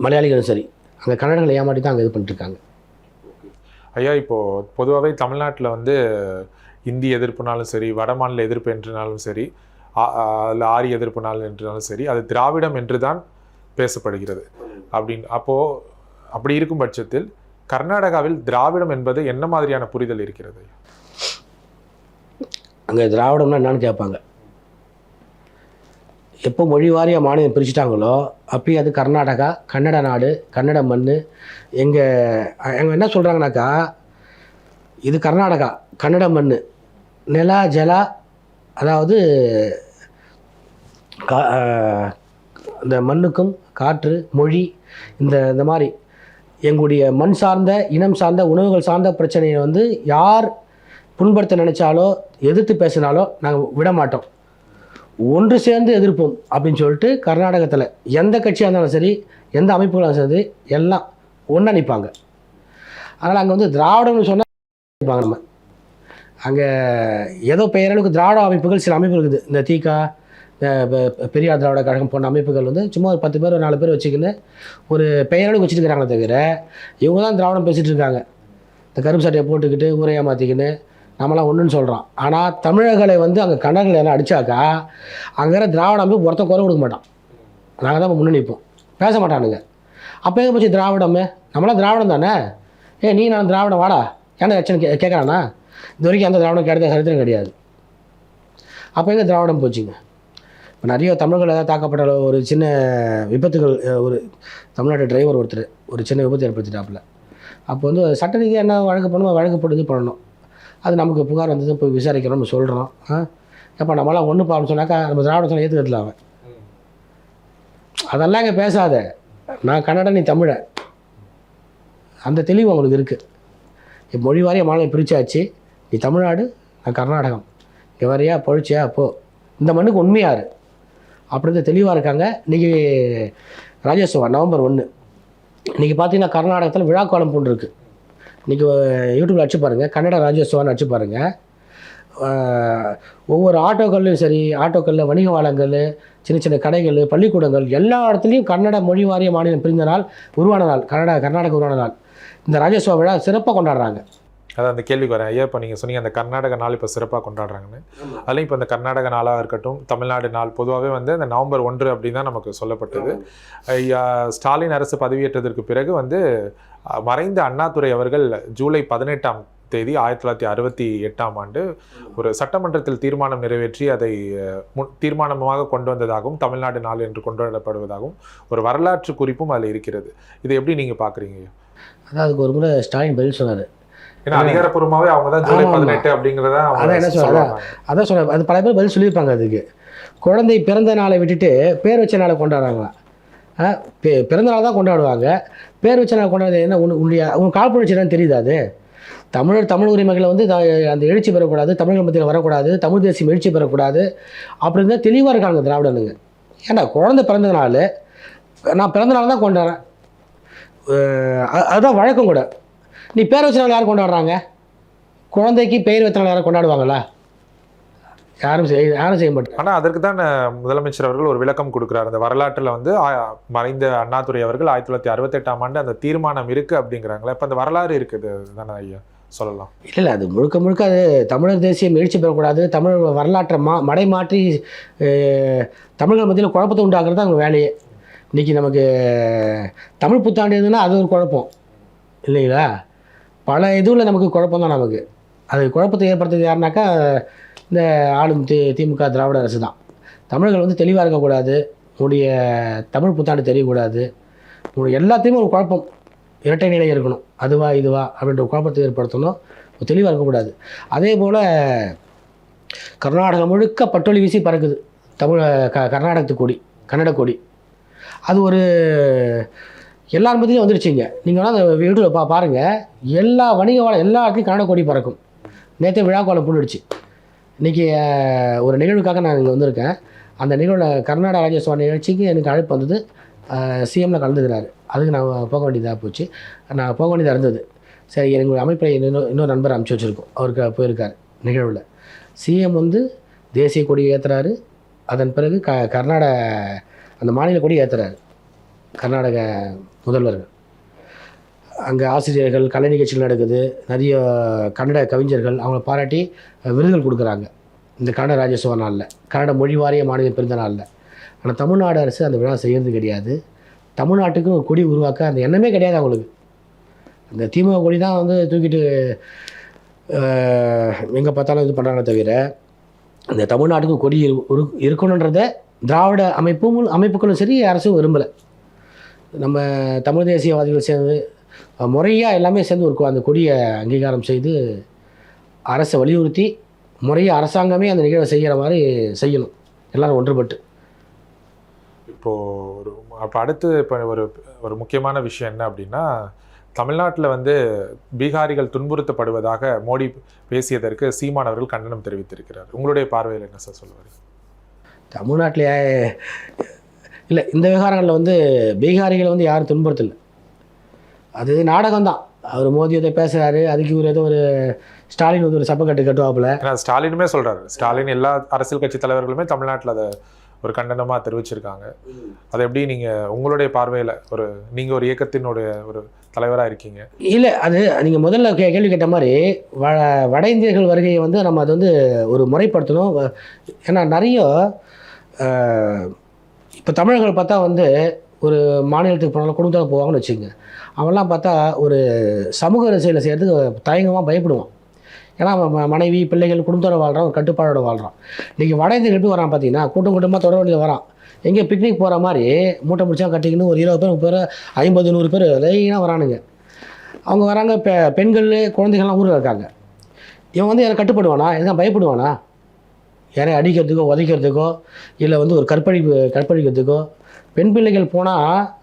மலையாளிகளும் சரி அங்கே கன்னடங்களை ஏமாட்டி தான் அங்கே இது பண்ணிட்டு இருக்காங்க ஐயா இப்போ பொதுவாகவே தமிழ்நாட்டில் வந்து இந்தி எதிர்ப்புனாலும் சரி வட மாநில எதிர்ப்பு என்றனாலும் சரி ஆ- ஆ, அல்ல ஆரிய எதிர்ப்புனாலும் என்றாலும் சரி அது திராவிடம் என்று தான் பேசப்படுகிறது. அப்படின்னு அப்போ அப்படி இருக்கும் பட்சத்தில் கர்நாடகாவில் திராவிடம் என்பது என்ன மாதிரியான புரிதல் இருக்கிறது அங்கே திராவிடம்னா என்னன்னு கேட்பாங்க. எப்போ மொழி வாரியாக மாநிலம் பிரிச்சுட்டாங்களோ அப்போயும் அது கர்நாடகா கன்னட நாடு கன்னட மண் எங்கள் எங்கள் என்ன சொல்கிறாங்கனாக்கா இது கர்நாடகா கன்னட மண் நிலா ஜலா அதாவது கா இந்த மண்ணுக்கும் காற்று மொழி இந்த இந்த மாதிரி எங்களுடைய மண் சார்ந்த இனம் சார்ந்த உணவுகள் சார்ந்த பிரச்சனையை வந்து யார் புண்படுத்த நினச்சாலோ எதிர்த்து பேசினாலோ நாங்கள் விட மாட்டோம். ஒன்று சேர்ந்து எதிர்ப்போம் அப்படின்னு சொல்லிட்டு கர்நாடகத்தில் எந்த கட்சியாக இருந்தாலும் சரி எந்த அமைப்புகளாக சரி எல்லாம் ஒன்றா நிற்பாங்க அதனால் அங்கே வந்து திராவிடம்னு சொன்னால் நிற்பாங்க நம்ம. அங்கே ஏதோ பெயரளவுக்கு திராவிட அமைப்புகள் சில அமைப்புகள் இருக்குது. இந்த தீகா பெரியார் திராவிட கழகம் போன்ற அமைப்புகள் வந்து சும்மா ஒரு பத்து பேர் ஒரு நாலு பேர் வச்சுக்கின்னு ஒரு பெயரளவுக்கு வச்சுட்டு இருக்கிறாங்களே தவிர இவங்க தான் திராவிடம் பேசிகிட்டு இருக்காங்க. இந்த கருப்பு சட்டையை போட்டுக்கிட்டு ஊரை மாற்றிக்கின்னு நம்மளாம் ஒன்றுன்னு சொல்கிறோம் ஆனால் தமிழர்களை வந்து அங்கே கன்னடர்கள் என்ன அடித்தாக்கா அங்கே திராவிட அமைப்பு ஒருத்தன் குறை கொடுக்க மாட்டான். நாங்கள் தான் முன்னே நிற்போம் பேச மாட்டானுங்க. அப்போ எங்கே போச்சு திராவிடமே? நம்மளாம் திராவிடம் தானே? ஏ நீ நான் திராவிடம் வாடா. ஏன்னா எச்சனை கே கேட்குறானா இது வரைக்கும் எந்த திராவிடம் கிடைத்த சரித்திரம் கிடையாது. அப்போ எங்கே திராவிடம் போச்சுங்க? இப்போ நிறைய தமிழர்கள் ஏதாவது தாக்கப்பட்ட ஒரு சின்ன விபத்துகள் ஒரு தமிழ்நாட்டு டிரைவர் ஒருத்தர் ஒரு சின்ன விபத்து ஏற்படுத்திட்டாப்புல. அப்போ வந்து சட்ட ரீதியாக என்ன வழக்கு பண்ணணும் வழக்கு போட்டு இது பண்ணணும். அது நமக்கு புகார் வந்தது போய் விசாரிக்கிறோம்னு சொல்கிறோம் ஆ? எப்போ நம்மளாம் ஒன்று பான்னு சொன்னாக்கா நம்ம திராவிட சொன்னால் ஏற்றுக்கிறதுல அவன். அதெல்லாம் இங்கே பேசாத. நான் கன்னடம் நீ தமிழ. அந்த தெளிவு அவங்களுக்கு இருக்குது இப்போ மொழி வாரிய மாநிலம் பிரிச்சாச்சு. நீ தமிழ்நாடு நான் கர்நாடகம். இங்கே வரையா பொழிச்சியா போ. இந்த மண்ணுக்கு உண்மையாரு அப்படின்ற தெளிவாக இருக்காங்க. இன்றைக்கி ராஜேஸ்வரன் நவம்பர் ஒன்று இன்றைக்கி பார்த்தீங்கன்னா கர்நாடகத்தில் விழா கோலம் பூண்டு இருக்குது இன்றைக்கி யூடியூப்பில் அடிச்சு பாருங்கள் கன்னட ராஜ்யோத்சவான்னு அடிச்சு பாருங்கள் ஒவ்வொரு ஆட்டோக்கள்லையும் சரி ஆட்டோக்களில் வணிக வளங்கள் சின்ன சின்ன கடைகள் பள்ளிக்கூடங்கள் எல்லா இடத்துலையும் கன்னட மொழி வாரிய மாநிலம் பிரிந்த நாள் உருவான நாள் கன்னட கர்நாடக உருவான நாள். இந்த ராஜ்யோத்சவ விழா சிறப்பாக கொண்டாடுறாங்க. அதான் அந்த கேள்விக்கு வரேன். ஐயா இப்போ நீங்கள் சொன்னீங்க அந்த கர்நாடக நாள் இப்போ சிறப்பாக கொண்டாடுறாங்கன்னு. அதுலேயும் இப்போ இந்த கர்நாடக நாளாக இருக்கட்டும் தமிழ்நாடு நாள் பொதுவாகவே வந்து இந்த நவம்பர் ஒன்று அப்படின்னு தான் நமக்கு சொல்லப்பட்டது. ஐயா ஸ்டாலின் அரசு பதவியேற்றதற்கு பிறகு வந்து மறைந்த அண்ணாதுரை அவர்கள் ஜூலை பதினெட்டாம் தேதி ஆயிரத்தி தொள்ளாயிரத்தி அறுபத்தி எட்டாம் ஆண்டு ஒரு சட்டமன்றத்தில் தீர்மானம் நிறைவேற்றி அதை தீர்மானமாக கொண்டு வந்ததாகவும் தமிழ்நாடு நாள் என்று கொண்டாடப்படுவதாகவும் ஒரு வரலாற்று குறிப்பும் அதில் இருக்கிறது இதை எப்படி நீங்கள் பார்க்குறீங்க அதான் அதுக்கு ஒரு முறை ஸ்டாலின் பதில் சொன்னார் ஏன்னா அதிகாரப்பூர்வமாவே அவங்க தான் ஜூலை. பதினெட்டு அப்படிங்கிறத அவங்க அதான் என்ன? சொல்றாங்க. அதான் சொன்ன அது பல பேர் பதில் சொல்லியிருப்பாங்க அதுக்கு குழந்தை பிறந்த நாளை விட்டுட்டு பேர் வச்ச நாளை கொண்டாடுறாங்களாம் ஆ, பே- பிறந்த நாள் தான் கொண்டாடுவாங்க. பேர் வச்சு நாள் கொண்டாடுறது என்ன? உன் உன்னுடைய உன் காழ்ப்புணர்ச்சி என்னன்னு தெரியுது அது? தமிழர் தமிழ் உரிமைகளை வந்து அந்த எழுச்சி பெறக்கூடாது தமிழ் மத்தியில் வரக்கூடாது தமிழ் தேசியம் எழுச்சி பெறக்கூடாது. அப்படி இருந்தால் தெளிவாக இருக்காங்க திராவிடனுங்க. ஏன்டா குழந்தை பிறந்த நாள் நான் பிறந்தநாள் தான் கொண்டாடுறேன். அதுதான் வழக்கம் கூட. நீ பேர் வச்ச நாள் யார் கொண்டாடுறாங்க? குழந்தைக்கு பெயர் வைத்த நாள் யாரும் கொண்டாடுவாங்களா? யாரும் செய்ய யாரும் செய்ய மாட்டாங்க. ஆனா அதற்கு தான் முதலமைச்சர் அவர்கள் ஒரு விளக்கம் கொடுக்கிறார். அந்த வரலாற்றுல வந்து மறைந்த அண்ணாதுரை அவர்கள் ஆயிரத்தி தொள்ளாயிரத்தி அறுபத்தெட்டாம் ஆண்டு அந்த தீர்மானம் இருக்கு அப்படிங்கிறாங்களே. இப்ப அந்த வரலாறு இருக்குது தானே ஐயா? சொல்லலாம். இல்லை இல்லை அது முழுக்க முழுக்க அது தமிழர் தேசியம் எழுச்சி பெறக்கூடாது. தமிழ் வரலாற்றை மா மடை மாற்றி தமிழர்கள் மத்தியில் குழப்பத்தை உண்டாக்குறது தான் அவங்க வேலையே. இன்றைக்கி நமக்கு தமிழ் புத்தாண்டு எதுன்னா அது ஒரு குழப்பம். இல்லைங்களா? பல இதுவில் நமக்கு குழப்பம் தான் நமக்கு. அது குழப்பத்தை ஏற்படுத்துறது யாருனாக்கா இந்த ஆளும் தி திமுக திராவிட அரசு தான். தமிழர்கள் வந்து தெளிவாக இருக்கக்கூடாது. உன்னுடைய தமிழ் புத்தாண்டு தெரியக்கூடாது. உங்களுடைய எல்லாத்தையுமே ஒரு குழப்பம். இரட்டை நிலை இருக்கணும். அதுவா இதுவா அப்படின்ற ஒரு குழப்பத்தை ஏற்படுத்தணும். தெளிவாக இருக்கக்கூடாது. அதே போல் கர்நாடகம் முழுக்க பட்டொலி வீசி பறக்குது. தமிழ் க கர்நாடகத்து கொடி கன்னட கொடி. அது ஒரு எல்லார் மத்தியும் வந்துருச்சுங்க. நீங்கள் வேணால் அந்த வீட்டில் பா பாருங்கள் எல்லா வணிக வாழ எல்லா இடத்துலையும் கன்னட கொடி பறக்கும். நேற்றே விழா கோலம் பூண்டுடுச்சு இன்றைக்கி ஒரு நிகழ்வுக்காக நான் இங்கே வந்திருக்கேன். அந்த நிகழ்வில் கர்நாடக ராஜ்யோத்சவ நிகழ்ச்சிக்கு எனக்கு அழைப்பு வந்தது சிஎம்ல கலந்துக்கிறாரு. அதுக்கு நான் போக வேண்டியதாக போச்சு. நான் போக வேண்டியதாக இருந்தது. சரி எங்களுடைய அமைப்பில் இன்னொரு இன்னொரு நண்பர் அனுப்பிச்சி வச்சுருக்கோம். அவருக்கு போயிருக்கார் நிகழ்வில். சிஎம் வந்து தேசிய கொடி ஏற்றுறாரு அதன் பிறகு க கர்நாடக அந்த மாநில கொடி ஏற்றுறாரு கர்நாடக முதல்வர்கள். அங்கே ஆசிரியர்கள் கலை நிகழ்ச்சிகள் நடக்குது. நிறைய கன்னட கவிஞர்கள் அவங்கள பாராட்டி விருதுகள் கொடுக்குறாங்க. இந்த கன்னட ராஜ்யோத்சவ நாளில். கன்னட மொழி வாரிய மாநிலம் பிறந்த நாளில். ஆனால் தமிழ்நாடு அரசு அந்த விழா செய்கிறது கிடையாது. தமிழ்நாட்டுக்கும் கொடி உருவாக்க அந்த எண்ணமே கிடையாது அவங்களுக்கு. அந்த திமுக கொடி தான் வந்து தூக்கிட்டு எங்கே பார்த்தாலும் இது பண்ணுறாங்க தவிர இந்த தமிழ்நாட்டுக்கு கொடி இரு- இருக்கணுன்றத திராவிட அமைப்பும் அமைப்புகளும் சரி அரசும் விரும்பலை. நம்ம தமிழ் தேசியவாதிகள் சேர்ந்து முறையாக எல்லாமே சேர்ந்து ஒரு அந்த கொடியை அங்கீகாரம் செய்து அரசை வலியுறுத்தி முறையாக அரசாங்கமே அந்த நிகழ்வை செய்கிற மாதிரி செய்யணும். எல்லாரும் ஒன்றுபட்டு. இப்போ ஒரு அப்போ அடுத்து இப்போ ஒரு ஒரு முக்கியமான விஷயம் என்ன அப்படின்னா தமிழ்நாட்டில் வந்து பீகாரிகள் துன்புறுத்தப்படுவதாக மோடி பேசியதற்கு சீமான் அவர்கள் கண்டனம் தெரிவித்திருக்கிறார். உங்களுடைய பார்வையில் என்ன சார் சொல்லுவார்? தமிழ்நாட்டிலே இல்லை இந்த விவகாரங்களில் வந்து பீகாரிகளை வந்து யாரும் துன்புறுத்தல. அது நாடகம்தான். அவர் மோதி ஏதோ பேசுகிறாரு அதுக்கு இவர் ஏதோ ஒரு ஸ்டாலின் வந்து ஒரு சப்பை கட்டு கட்டுவாப்புல. ஸ்டாலினுமே சொல்றாரு. ஸ்டாலின் எல்லா அரசியல் கட்சி தலைவர்களுமே தமிழ்நாட்டில் அதை ஒரு கண்டனமாக தெரிவிச்சிருக்காங்க. அதை எப்படி நீங்க உங்களுடைய பார்வையில் ஒரு நீங்க ஒரு இயக்கத்தினுடைய ஒரு தலைவராக இருக்கீங்க? இல்லை அது நீங்கள் முதல்ல கே கேள்வி கேட்ட மாதிரி வ வட இந்தியர்கள் வருகையை வந்து நம்ம அது வந்து ஒரு முறைப்படுத்தணும். ஏன்னா நிறைய இப்போ தமிழர்கள் பார்த்தா வந்து ஒரு மாநிலத்துக்கு போனாலும் குடும்பத்தோட போவாங்கன்னு வச்சுக்கோங்க. அவன்லாம் பார்த்தா ஒரு சமூக அரசியலை செய்கிறதுக்கு தயங்கமாக பயப்படுவான். ஏன்னா அவன் ம- மனைவி பிள்ளைகள் குடும்பத்தோட வாழ்கிறான் ஒரு கட்டுப்பாடோட வாழ்கிறான் இன்றைக்கி வட இந்தியர்கள் எப்படி வரான் பார்த்தீங்கன்னா கூட்டம் கூட்டமாக தொடர் வண்டியில் வரான். எங்கே பிக்னிக் போகிற மாதிரி மூட்டை முடிச்சா கட்டிக்கின்னு ஒரு இருபது பேர் முப்பது பேர் ஐம்பது நூறு பேர் லைனாக வரானுங்க. அவங்க வராங்க பெ பெண்கள் குழந்தைகள்லாம் ஊரில் இருக்காங்க. இவன் வந்து யாரை கட்டுப்படுவானா? எதுவும் பயப்படுவானா? யாரை அடிக்கிறதுக்கோ உதைக்கிறதுக்கோ இல்லை வந்து ஒரு கற்பழிப்பு கற்பழிக்கிறதுக்கோ பெண் பிள்ளைகள் போனால்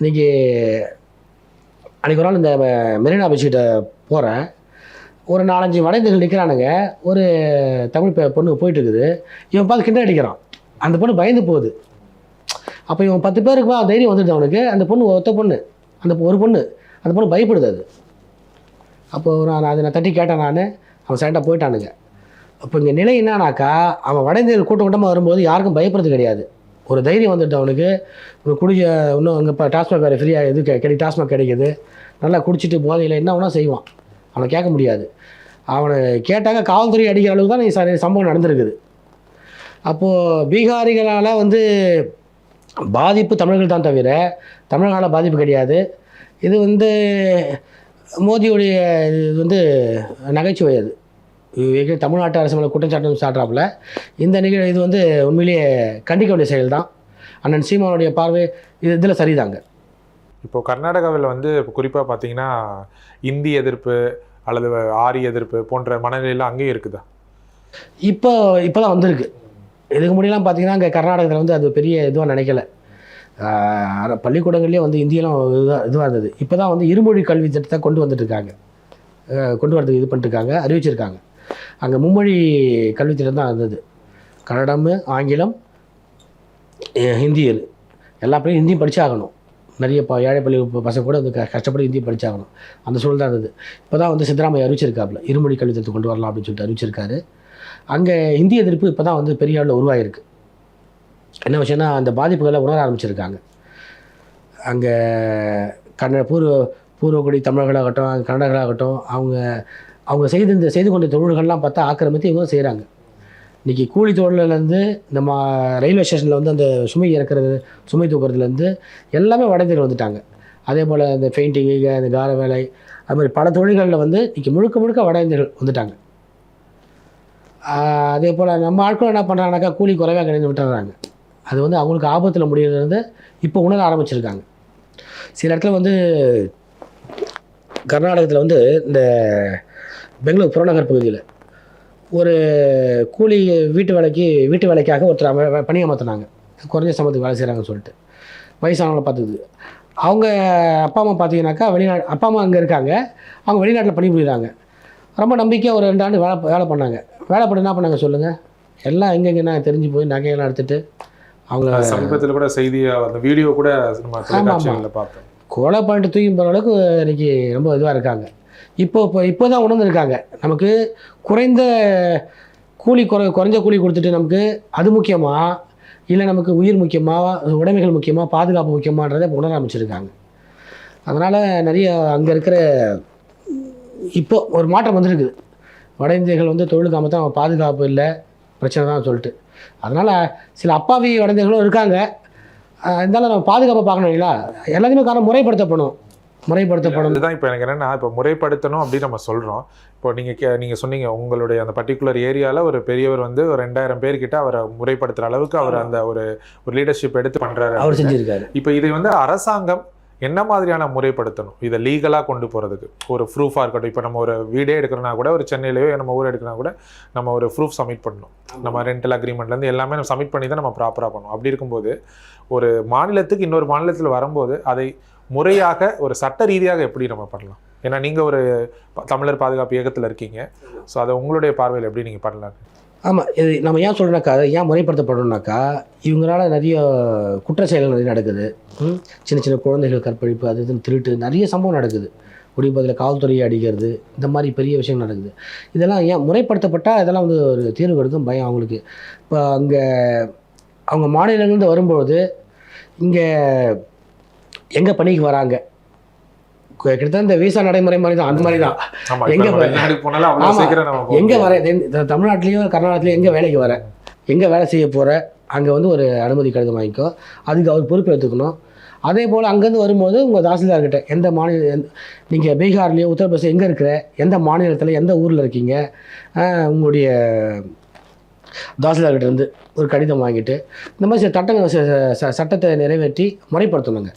இன்றைக்கி அன்றைக்கி ஒரு நாள் இந்த மெரினா பீச்சுக்கிட்ட போகிறேன் ஒரு நாலஞ்சு வடைந்தர்கள் நிற்கிறானுங்க ஒரு தமிழ் பொண்ணு போயிட்டு இருக்குது இவன் பார்த்து கிண்டல் அடிக்கிறான். அந்த பொண்ணு பயந்து போகுது. அப்போ இவன் பத்து பேருக்குமா தைரியம் வந்துடுது அவனுக்கு. அந்த பொண்ணு ஒத்த பொண்ணு. அந்த பொ- ஒரு பொண்ணு. அந்த பொண்ணு பயப்படுது அது. அப்போ நான் அதை நான் தட்டி கேட்டேன் நான். அவன் சைட்டாக போயிட்டானுங்க. அப்போ இங்கே நிலை என்னன்னாக்கா அவன் வடைந்தர்கள் கூட்டம் கூட்டமாக வரும்போது யாருக்கும் பயப்படுறது கிடையாது. ஒரு தைரியம் வந்துட்டு அவனுக்கு. ஒரு குடிச்ச இன்னும் அங்கே இப்போ டாஸ்மாக் வேறு ஃப்ரீயாக இது கிடை டாஸ்மாக் கிடைக்குது. நல்லா குடிச்சிட்டு போதையில் என்ன வேணால் செய்வான். அவனை கேட்க முடியாது. அவனை கேட்டாங்க காவல்துறை அடிக்கிற அளவுக்கு தான் நீ சம்பவம் நடந்திருக்குது. அப்போது பீகாரிகளால் வந்து பாதிப்பு தமிழர்கள் தான் தவிர தமிழர்களால் பாதிப்பு கிடையாது. இது வந்து மோதியுடைய இது வந்து நகைச்சுவை அது இது தமிழ்நாட்டு அரசு மேலே குற்றச்சாட்டு சாட்டுறாப்புல. இந்த நிகழ் இது வந்து உண்மையிலேயே கண்டிக்க வேண்டிய செயல் தான் அண்ணன் சீமானுடைய பார்வை இது இதில் சரிதாங்க. இப்போ கர்நாடகாவில் வந்து இப்போ குறிப்பாக பார்த்தீங்கன்னா இந்தி எதிர்ப்பு அல்லது ஆரி எதிர்ப்பு போன்ற மனநிலையெல்லாம் அங்கேயும் இருக்குதா? இப்போ இப்போ தான் வந்திருக்கு. இதுக்கு முன்னாடிலாம் பார்த்தீங்கன்னா இங்கே கர்நாடகத்தில் வந்து அது பெரிய இதுவாக நினைக்கல. பள்ளிக்கூடங்கள்லேயே வந்து இந்தியெல்லாம் இதுவாக இதுவாக இருந்தது. இப்போ தான் வந்து இருமொழி கல்வி திட்டத்தை கொண்டு வந்துட்டுருக்காங்க கொண்டு வரதுக்கு இது பண்ணிட்டுருக்காங்க அறிவிச்சிருக்காங்க. அங்கே மும்மொழி கல்வித்திட்டம் தான் இருந்தது. கன்னடம் ஆங்கிலம் ஹிந்தி எல்லா பிள்ளையும் ஹிந்தியும் படித்தாகணும் நிறைய ப ஏழை பள்ளி பசங்க கூட வந்து க கஷ்டப்பட்டு ஹிந்தி படித்தாகணும் அந்த சூழல் தான் இருந்தது. இப்போ தான் வந்து சித்தராமையா அறிவிச்சிருக்காப்புல. இருமொழி கல்வித்திட்டத்தை கொண்டு வரலாம் அப்படின்னு சொல்லிட்டு அறிவிச்சிருக்காரு. அங்கே ஹிந்தி எதிர்ப்பு இப்போ தான் வந்து பெரிய அளவில் உருவாகிருக்கு என்ன விஷயம்னா அந்த பாதிப்புகளை உணர ஆரம்பிச்சிருக்காங்க. அங்கே கன்னட பூர்வ பூர்வக்குடி தமிழர்களாகட்டும் கன்னடர்களாகட்டும் அவங்க அவங்க செய்து இந்த செய்து கொண்ட தொழில்கள்லாம் பார்த்தா ஆக்கிரமித்து இவங்க செய்கிறாங்க இன்றைக்கி கூலி தொழிலேருந்து நம்ம ரயில்வே ஸ்டேஷனில் வந்து அந்த சுமை இறக்குறது சுமை தூக்குறதுலேருந்து எல்லாமே வடந்திகள் வந்துட்டாங்க. அதே போல் இந்த பெயிண்டிங்கு இந்த கார வேலை அது மாதிரி பல தொழில்களில் வந்து இன்றைக்கி முழுக்க முழுக்க வட இந்தியர்கள் வந்துட்டாங்க. அதே போல் நம்ம ஆட்கள் என்ன பண்ணுறாங்கனாக்கா கூலி குறைவாக கிடைந்து விட்டுறாங்க. அது வந்து அவங்களுக்கு ஆபத்தில் முடியறது இப்போ உணர ஆரம்பிச்சிருக்காங்க. சில இடத்துல வந்து கர்நாடகத்தில் வந்து இந்த பெங்களூர் புறநகர் பகுதியில் ஒரு கூலி வீட்டு வேலைக்கு வீட்டு வேலைக்காக ஒருத்தர் அம- வே- பணி அமர்த்தினாங்க. குறைஞ்ச சம்பளத்துக்கு வேலை செய்கிறாங்கன்னு சொல்லிட்டு. வயசானவங்களை பார்த்துக்குது. அவங்க அப்பா அம்மா பார்த்தீங்கன்னாக்கா வெளிநாடு அப்பா அம்மா அங்கே இருக்காங்க. அவங்க வெளிநாட்டில் பணிபுரியுறாங்க. ரொம்ப நம்பிக்கையாக ஒரு ரெண்டு ஆண்டு வேலை வேலை பண்ணாங்க. வேலை பண்ணி என்ன பண்ணாங்க சொல்லுங்கள் எல்லாம் எங்கெங்கன்னா தெரிஞ்சு போய் நகையெல்லாம் எடுத்துட்டு அவங்க சமீபத்தில் கூட செய்தி அந்த வீடியோ கூட பார்த்தோம் கொலை பண்ணிட்டு தூக்கி போகிற அளவுக்கு இன்னைக்கு ரொம்ப இதுவாக இருக்காங்க. இப்போ இப்போ இப்போ தான் உணர்ந்துருக்காங்க. நமக்கு குறைந்த கூலி குறை குறைஞ்ச கூலி கொடுத்துட்டு நமக்கு அது முக்கியமாக இல்லை நமக்கு உயிர் முக்கியமாக உடைமைகள் முக்கியமாக பாதுகாப்பு முக்கியமான்றதை இப்போ உணர ஆரம்பிச்சிருக்காங்க. அதனால் நிறைய அங்கே இருக்கிற இப்போ ஒரு மாற்றம் வந்திருக்குது வட இந்தியர்கள் வந்து தொழிலுக்காம தான் பாதுகாப்பு இல்லை பிரச்சனை தான் சொல்லிட்டு. அதனால் சில அப்பாவி வட இந்தியர்களும் இருக்காங்க. இருந்தாலும் நம்ம பாதுகாப்பை பார்க்கணும் இல்லைங்களா? எல்லாத்தையுமே காரணம் முறைப்படுத்தப்படும் முறைப்படுத்தப்படும். அதுதான் இப்போ எனக்கு என்னன்னா இப்போ முறைப்படுத்தணும் அப்படின்னு நம்ம சொல்றோம். இப்போ நீங்க கே- நீங்க சொன்னீங்க உங்களுடைய அந்த பர்டிகுலர் ஏரியால ஒரு பெரியவர் வந்து ஒரு ரெண்டாயிரம் பேர்கிட்ட அவரை முறைப்படுத்துற அளவுக்கு அவர் அந்த ஒரு ஒரு லீடர்ஷிப் எடுத்து பண்றாரு அவர் செஞ்சிருக்காரு. இப்போ இதை வந்து அரசாங்கம் என்ன மாதிரியான முறைப்படுத்தணும்? இதை லீகலாக கொண்டு போகிறதுக்கு ஒரு ப்ரூஃபாக இருக்கட்டும். இப்போ நம்ம ஒரு வீடே எடுக்கிறோன்னா கூட ஒரு சென்னையிலேயோ நம்ம ஊர் எடுக்கிறனா கூட நம்ம ஒரு ப்ரூஃப் சப்மிட் பண்ணணும். நம்ம ரெண்டல் அக்ரிமெண்ட்லேருந்து எல்லாமே நம்ம சப்மிட் பண்ணி தான் நம்ம ப்ராப்பராக பண்ணணும் அப்படி இருக்கும்போது ஒரு மாநிலத்துக்கு இன்னொரு மாநிலத்தில் வரும்போது அதை முறையாக ஒரு சட்ட ரீதியாக எப்படி நம்ம பண்ணலாம்? ஏன்னா நீங்கள் ஒரு ப- தமிழர் பாதுகாப்பு இயக்கத்தில் இருக்கீங்க. ஸோ அதை உங்களுடைய பார்வையில் எப்படி நீங்கள் பண்ணலாம்? ஆமாம் இது நம்ம ஏன் சொல்கிறோம்னாக்கா அதை ஏன் முறைப்படுத்தப்படணும்னாக்கா இவங்களால நிறைய குற்ற செயல்கள் நிறைய நடக்குது. சின்ன சின்ன குழந்தைகள் கற்பழிப்பு அது இதுன்னு திருட்டு நிறைய சம்பவம் நடக்குது. குடிப்பதில் காவல்துறையை அடிக்கிறது இந்த மாதிரி பெரிய விஷயம் நடக்குது. இதெல்லாம் ஏன் முறைப்படுத்தப்பட்டால் இதெல்லாம் வந்து ஒரு தீர்வு கொடுக்கும் பயம் அவங்களுக்கு. இப்போ அங்கே அவங்க மாநிலங்கள்லேருந்து வரும்பொழுது இங்கே எங்கே பணிக்கு வராங்க? கிட்டத்தட்ட இந்த விசா நடைமுறை மாதிரி தான் அந்த மாதிரி தான் எங்க எங்க. வர தமிழ்நாட்டிலையும் கர்நாடகத்துலையும் எங்கே வேலைக்கு வர? எங்கே வேலை செய்ய போகிற அங்கே வந்து ஒரு அனுமதி கடிதம் வாங்கிக்கோ. அதுக்கு அவர் பொறுப்பு எடுத்துக்கணும் அதே போல் அங்கேருந்து வரும்போது உங்கள் தாசில்தார்கிட்ட எந்த மாநில நீங்கள் பீகார்லேயோ உத்தரப்பிரதேசம் எங்கே இருக்கிற? எந்த மாநிலத்தில் எந்த ஊரில் இருக்கீங்க? உங்களுடைய தாசில்தார்கிட்ட இருந்து ஒரு கடிதம் வாங்கிட்டு இந்த மாதிரி சில சட்டங்கள் சட்டத்தை நிறைவேற்றி முறைப்படுத்தணுங்க.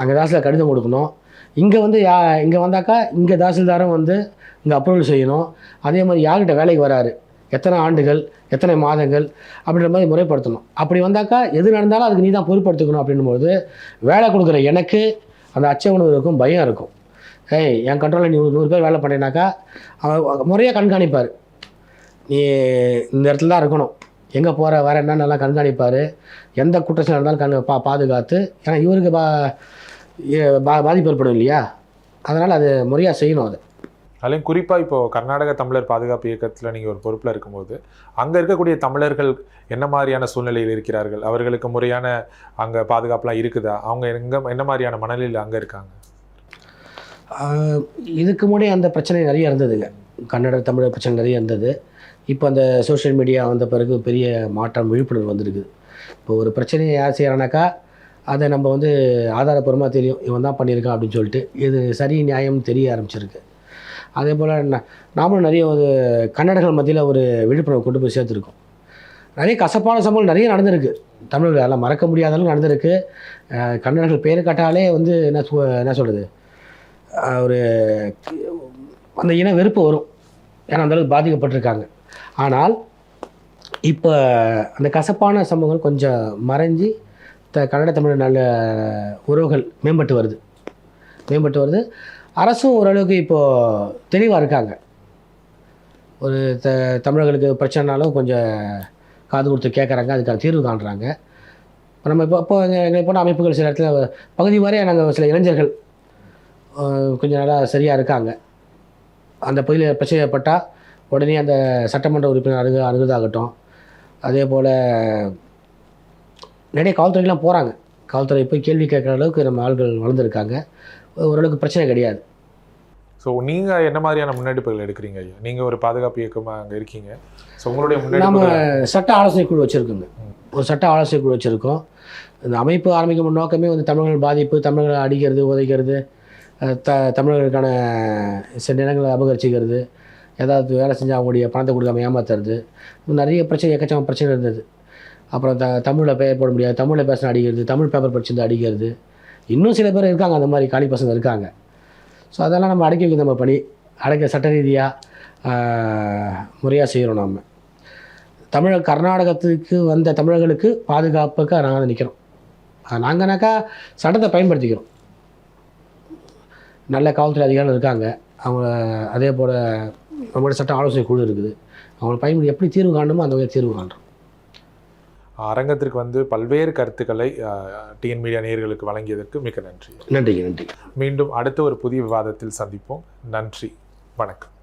அங்கே தாசில் கடிதம் கொடுக்கணும். இங்கே வந்து யா இங்கே வந்தாக்கா இங்கே தாசில்தாரும் வந்து இங்கே அப்ரூவல் செய்யணும். அதே மாதிரி யார்கிட்ட வேலைக்கு வராரு? எத்தனை ஆண்டுகள் எத்தனை மாதங்கள் அப்படின்ற மாதிரி முறைப்படுத்தணும். அப்படி வந்தாக்கா எது நடந்தாலும் அதுக்கு நீ தான் பொறுப்படுத்திக்கணும் அப்படின்னும்போது வேலை கொடுக்குற எனக்கு அந்த அச்ச உணவு இருக்கும் பயம் இருக்கும். ஏய் என் கண்ட்ரோலில் நீ ஒரு நூறு பேர் வேலை பண்ணேனாக்கா அவன் முறையாக கண்காணிப்பார். நீ இந்த இடத்துல தான் இருக்கணும். எங்கே போகிற வர என்னென்னலாம் கண்காணிப்பார்? எந்த குற்றச்சாட்டு நடந்தாலும் கண் பா பாதுகாத்து ஏன்னா இவருக்கு பா பா பாதிப்பு ஏற்படும் இல்லையா? அதனால் அது முறையாக செய்யணும் அது. அதுலயும் குறிப்பா இப்போ கர்நாடக தமிழர் பாதுகாப்பு இயக்கத்துல நீங்க ஒரு பொறுப்புல இருக்கும்போது அங்க இருக்கக்கூடிய தமிழர்கள் என்ன மாதிரியான சூழ்நிலையில் இருக்கிறார்கள்? அவர்களுக்கு முறையான அங்க பாதுகாப்புலாம் இருக்குதா? அவங்க எங்க என்ன மாதிரியான மனநிலையில் அங்க இருக்காங்க? இதுக்கு முன்னாடி அந்த பிரச்சனை நிறைய இருந்ததுங்க. கன்னட தமிழர் பிரச்சனை நிறைய இருந்தது. இப்போ அந்த சோஷியல் மீடியா வந்த பிறகு பெரிய மாற்றம் விழிப்புணர்வு வந்திருக்குது. இப்போ ஒரு பிரச்சனையை யார் செய்கிறானாக்கா அதை நம்ம வந்து ஆதாரப்பூர்வமாக தெரியும். இவன் தான் பண்ணியிருக்கான் அப்படின்னு சொல்லிட்டு இது சரி நியாயம்னு தெரிய ஆரம்பிச்சிருக்கு. அதே போல் நாமளும் நிறைய ஒரு கன்னடர்கள் மத்தியில் ஒரு விழிப்புணர்வு கொண்டு போய் சேர்த்துருக்கோம். நிறைய கசப்பான சம்பவம் நிறைய நடந்திருக்கு. தமிழர்கள் எல்லாம் மறக்க முடியாத அளவுக்கு நடந்திருக்கு கன்னடர்கள் பேர் கட்டாலே வந்து என்ன என்ன சொல்கிறது ஒரு அந்த இன வெறுப்பு வரும். ஏன்னா அந்த அளவுக்கு பாதிக்கப்பட்டிருக்காங்க. ஆனால் இப்போ அந்த கசப்பான சம்பவங்கள் கொஞ்சம் மறைஞ்சி த கன்னட தமிழ் நல்ல உறவுகள் மேம்பட்டு வருது. மேம்பட்டு வருது. அரசும் ஓரளவுக்கு இப்போது தெளிவாக இருக்காங்க. ஒரு த தமிழர்களுக்கு பிரச்சனைனாலும் கொஞ்சம் காது கொடுத்து கேட்குறாங்க அதுக்கான தீர்வு காண்றாங்க. இப்போ நம்ம இப்போ இப்போ எங்கள் எங்களை போன அமைப்புகள் சில இடத்துல பகுதி வரைய நாங்கள் சில இளைஞர்கள் கொஞ்சம் நல்லா சரியாக இருக்காங்க. அந்த பகுதியில் பிரச்சனைப்பட்டால் உடனே அந்த சட்டமன்ற உறுப்பினர் அணுகு அணுகுதாகட்டும் அதே போல் நிறைய காவல்துறைக்கெலாம் போகிறாங்க காவல்துறை போய் கேள்வி கேட்குற அளவுக்கு நம்ம ஆள்கள் வளர்ந்துருக்காங்க. ஓரளவுக்கு பிரச்சனை கிடையாது. ஸோ நீங்க என்ன மாதிரியான முன்னெடுப்புகள் எடுக்கிறீங்க ஐயா? நீங்க ஒரு பாதுகாப்பு இயக்கமா அங்க இருக்கீங்க. ஸோ உங்களுடைய நம்ம சட்ட ஆலோசனை குழு வச்சுருக்கோங்க ஒரு சட்ட ஆலோசனை குழு வச்சுருக்கோம். இந்த அமைப்பு ஆரம்பிக்கும் நோக்கமே வந்து தமிழர்கள் பாதிப்பு தமிழர்களை அடிக்கிறது உதைக்கிறது த தமிழர்களுக்கான சில நிலங்களை அபகரிச்சிக்கிறது ஏதாவது வேலை செஞ்சால் அவங்களுடைய பணத்தை கொடுக்காம ஏமாத்துறது. நிறைய பிரச்சனை எக்கச்சக்க பிரச்சனை இருந்தது. அப்புறம் த தமிழில் பெயர் போட முடியாது. தமிழில் பேசின அடிக்கிறது தமிழ் பேப்பர் படிச்சிருந்து அடிக்கிறது. இன்னும் சில பேர் இருக்காங்க அந்த மாதிரி காலி பசங்க இருக்காங்க. ஸோ அதெல்லாம் நம்ம அடக்கி வைக்க நம்ம பணி. அடக்க சட்ட ரீதியாக முறையாக செய்கிறோம் நம்ம தமிழக கர்நாடகத்துக்கு வந்த தமிழர்களுக்கு பாதுகாப்புக்கு நாங்கள் நிற்கிறோம் நாங்கனாக்கா சட்டத்தை பயன்படுத்திக்கிறோம். நல்ல காவல்துறை அதிகாரிகள் இருக்காங்க. அவங்க அதே போல் நம்மளோட சட்ட ஆலோசனை குழு இருக்குது. அவங்களை பயன்படுத்தி எப்படி தீர்வு காணணுமோ அந்த வகையில் தீர்வு காண்றோம். அரங்கத்திற்கு வந்து பல்வேறு கருத்துக்களை டிஎன் மீடியா நேயர்களுக்கு வழங்கியதற்கு மிக்க நன்றி. நன்றிங்க நன்றி மீண்டும் அடுத்த ஒரு புதிய விவாதத்தில் சந்திப்போம். நன்றி. வணக்கம்.